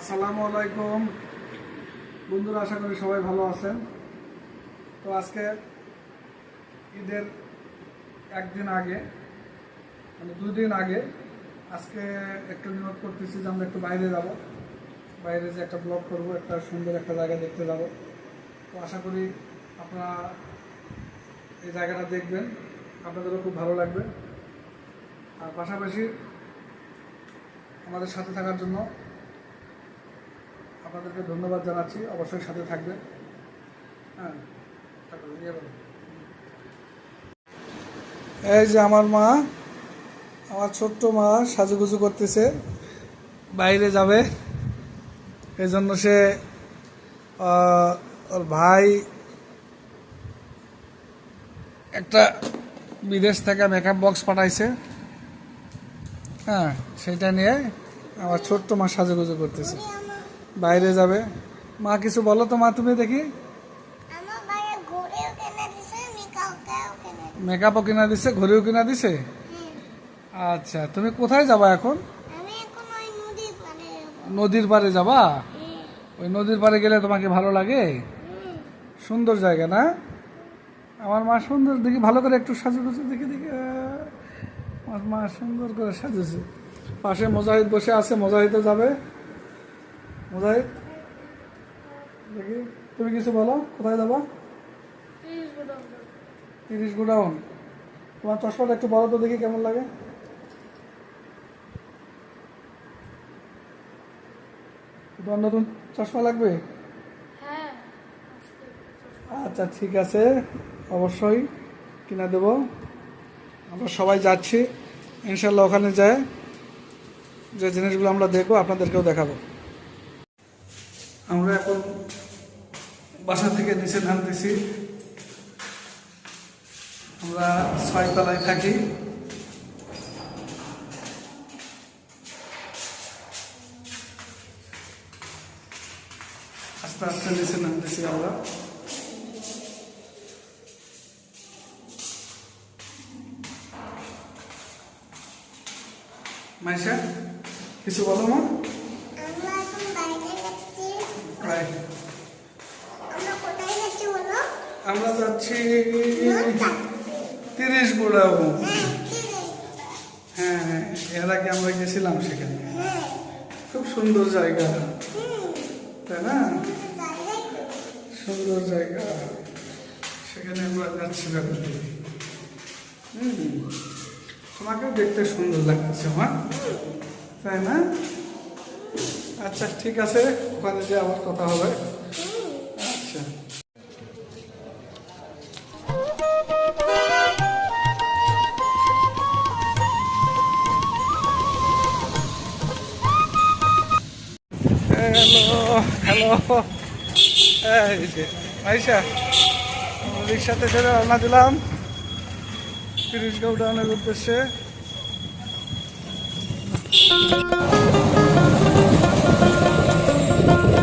আসসালামু আলাইকুম। বন্ধুরা, আশা করি সবাই ভালো আছেন। তো আজকে ঈদের একদিন আগে মানে দুই দিন আগে, আজকে একটু নিয়োগ করতেছি যে আমরা একটু বাইরে যাব। বাইরে যে একটা ব্লগ করব, একটা সুন্দর একটা জায়গা দেখতে যাব। তো আশা করি আপনারা এই জায়গাটা দেখবেন, আপনাদেরও খুব ভালো লাগবে। আর পাশাপাশি আমাদের সাথে থাকার জন্য আপনাদেরকে ধন্যবাদ জানাচ্ছি। অবশ্যই সাথে থাকবেন। হ্যাঁ। এই যে আমার মা, আমার ছোট্ট মা সাজুগুজু করতেছে, বাইরে যাবে। এই জন্য সে ওর ভাই একটা বিদেশ থেকে মেকআপ বক্স পাঠাইছে। হ্যাঁ সেটা নিয়ে আমার ছোট্ট মা সাজুগুজু করতেছে। বাইরে যাবে? মা কিছু বলো তো মা তুমি দেখি। মেকআপও কিনা দিছে ঘড়িও কিনা দিছে। আচ্ছা তুমি কোথায় যাবা এখন? নদীর পাড়ে যাবা। ওই নদীর পাড়ে গেলে তোমাকে ভালো লাগে? সুন্দর জায়গা না? আমার মা সুন্দর দেখি ভালো করে একটু সাজুগুজু দেখি দেখি আমার মা সুন্দর করে সাজেছে। পাশে মোজাহিদ বসে আছে মোজাহিদও যাবে। মোজাহিদ দেখি, তুমি কিছু বলো, কোথায় যাবা? তিরিশ গোডাউন। তোমার চশমাটা একটু বলো তো দেখি কেমন লাগে। তোমার নতুন চশমা লাগবে? আচ্ছা ঠিক আছে। অবশ্যই কিনা দেব। আমরা সবাই যাচ্ছি। ইনশাল্লাহ ওখানে যায় যে জিনিসগুলো আমরা দেখব, আপনাদেরকেও দেখাবো। আমরা এখন বাসা থেকে নিচে নামতেছি। আমরা ছয়তলায় থাকি। আস্তে আস্তে নিচে নামতেছি আমরা। মাইশা, কিছু বলো মা আমরা এখন বাইরে যাচ্ছি Right. আমরা কোথায় যাচ্ছি বলো আমরা যাচ্ছি তিরিশ বুড়াবো হ্যাঁ হ্যাঁ হ্যাঁ এর আগে আমরা গেছিলাম সেখানে। হ্যাঁ। খুব সুন্দর জায়গা। তাই না। সুন্দর জায়গা। সেখানে আমরা যাচ্ছি ব্যাপারে হুম তোমাকেও দেখতে সুন্দর লাগতেছে আমার তাই না? আচ্ছা ঠিক আছে ওখানে যে আবার কথা হবে। হ্যালো হ্যালো এই যে আইসা রিক্সাতে চলে রওনা দিলাম। তিরিশ গৌডাউনের উদ্দেশ্যে। যার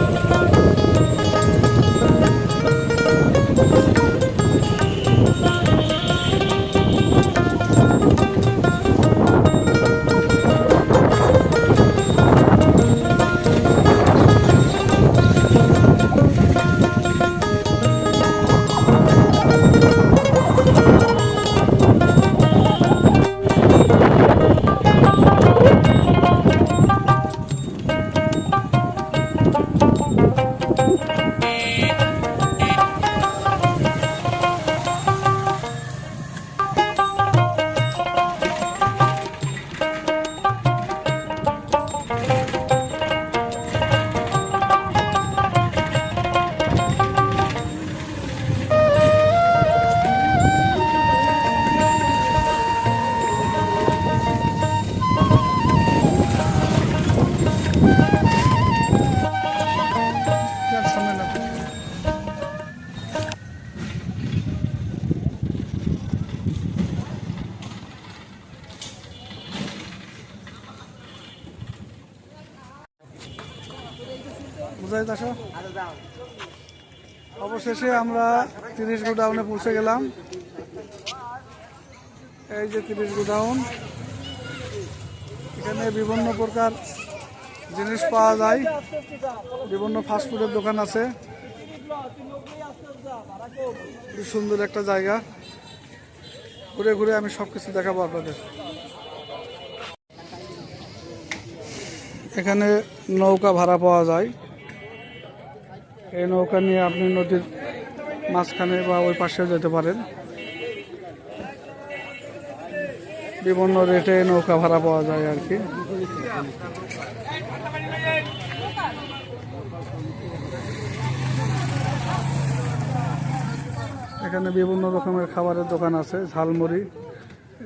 আসো। অবশেষে আমরা তিরিশ গোডাউনে পৌঁছে গেলাম। এই যে তিরিশ গোডাউন, এখানে বিভিন্ন প্রকার জিনিস পাওয়া যায়। বিভিন্ন ফাস্টফুডের দোকান আছে। সুন্দর একটা জায়গা। ঘুরে ঘুরে আমি সব কিছু দেখাবো আপনাদের। এখানে নৌকা ভাড়া পাওয়া যায়। এই নৌকা নিয়ে আপনি নদীর মাঝখানে বা ওই পাশেও যেতে পারেন। বিভিন্ন রেটে নৌকা ভাড়া পাওয়া যায় আর কি। এখানে বিভিন্ন রকমের খাবারের দোকান আছে, ঝালমুড়ি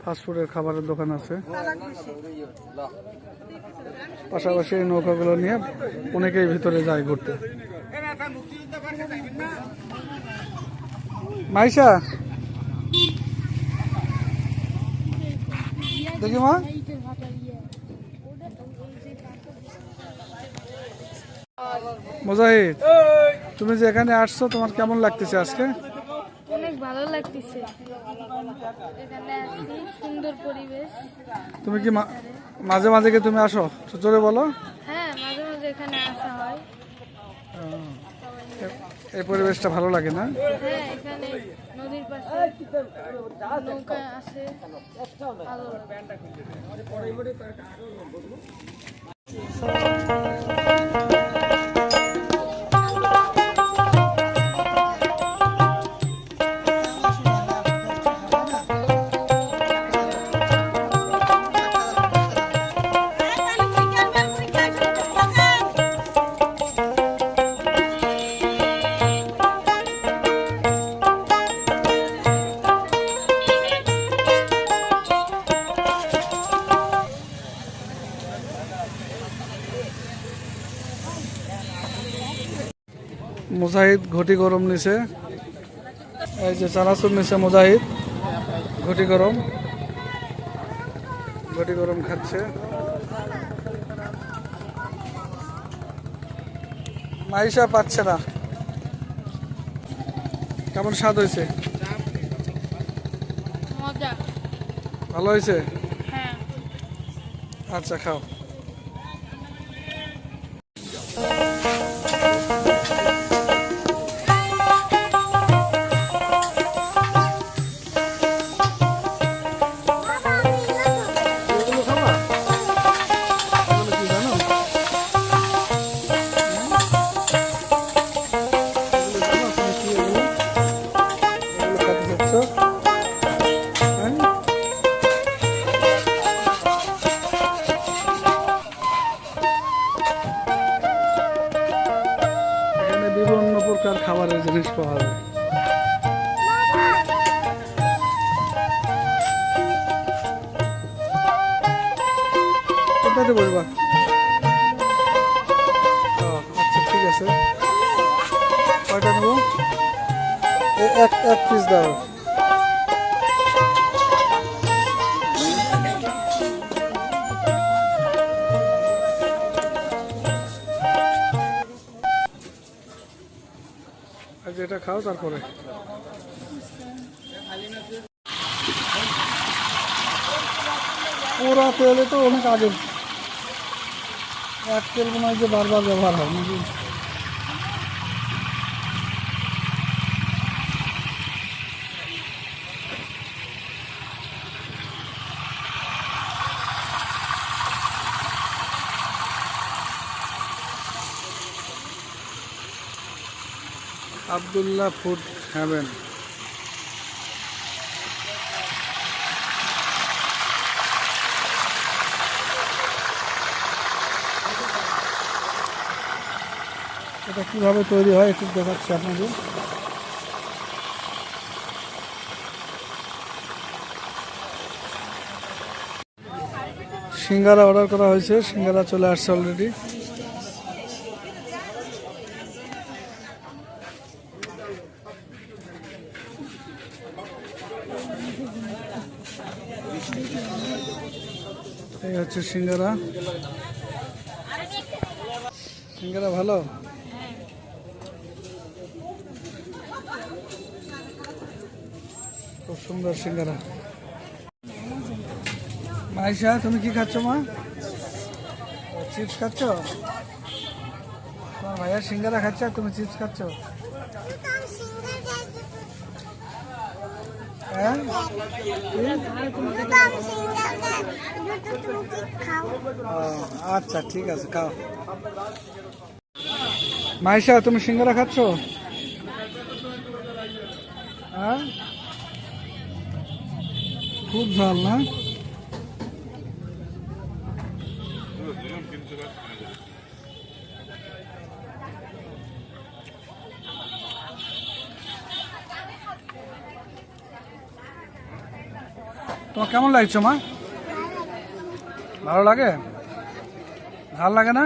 ফাস্টফুডের খাবারের দোকান আছে। পাশাপাশি এই নৌকাগুলো নিয়ে অনেকেই ভিতরে যায় ঘুরতে। মাইশা। দেখি মা। মুজাহিদ তুমি যে এখানে আসছো তোমার কেমন লাগতেছে আজকে? অনেক ভালো লাগতেছে। এখানে সুন্দর পরিবেশ। তুমি কি মা- মাঝে মাঝে কি তুমি আসো? জোরে বলো। হ্যাঁ মাঝে মাঝে এখানে আসা হয়। এই পরিবেশটা ভালো লাগে না? হ্যাঁ নদীর পাশে মুজাহিদ ঘটি গরম নিছে। এই যে চানাচুর নিছে মুজাহিদ ঘটি গরম। ঘটি গরম খাচ্ছে। মাইশা পাচ্ছে না। কেমন স্বাদ হয়েছে? ভালো হয়েছে? হ্যাঁ। আচ্ছা খাও। প্রকার খাবারের জিনিস পাওয়া যায়। কোথাতে বলবা আচ্ছা ঠিক আছে। কয়টা নেব? এক এক পিস দাও। যেটা খাও তারপরে। ওরা তেলে তো অনেক আগে। এক তেল মনে হয় যে বারবার ব্যবহার হয় নাকি? Abdullah food haven. এটা কীভাবে তৈরি হয় একটু দেখাচ্ছি আপনাদের। সিঙ্গারা অর্ডার করা হয়েছে, সিঙ্গারা চলে আসছে অলরেডি এই হচ্ছে সিঙ্গারা? সিঙ্গারা ভালো? খুব সুন্দর সিঙ্গারা। মাইশা, তুমি কি খাচ্ছ মা? চিপস খাচ্ছ? তোমার ভাইয়া সিঙ্গারা খাচ্ছে তুমি চিপস খাচ্ছ? খাই হ্যাঁ তো আমি সিঙ্গার খাই দুটো তুমি কি খাও ও, আচ্ছা ঠিক আছে, খাও। মাইশা, তুমি সিঙ্গারা খাচ্ছ? হ্যাঁ? খুব ঝাল, না? তোমার কেমন লাগছে, মা? ভালো লাগে? ভালো লাগে না?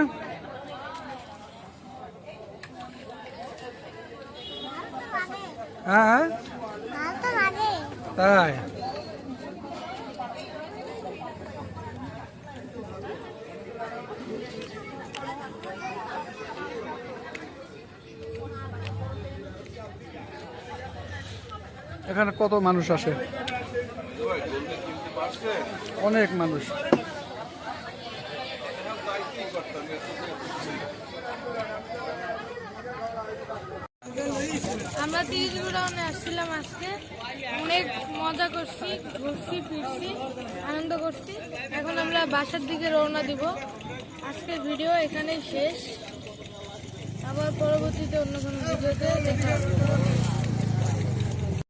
হ্যাঁ হ্যাঁ। তাই? এখানে কত মানুষ আসে? অনেক মানুষ। আমরা তিরিশ গোডাউনে আসছিলাম আজকে। অনেক মজা করছি, ঘুরছি, ফিরছি, আনন্দ করছি। এখন আমরা বাসার দিকে রওনা দিব। আজকের ভিডিও এখানেই শেষ। আবার পরবর্তীতে অন্য কোনো ভিডিওতে দেখা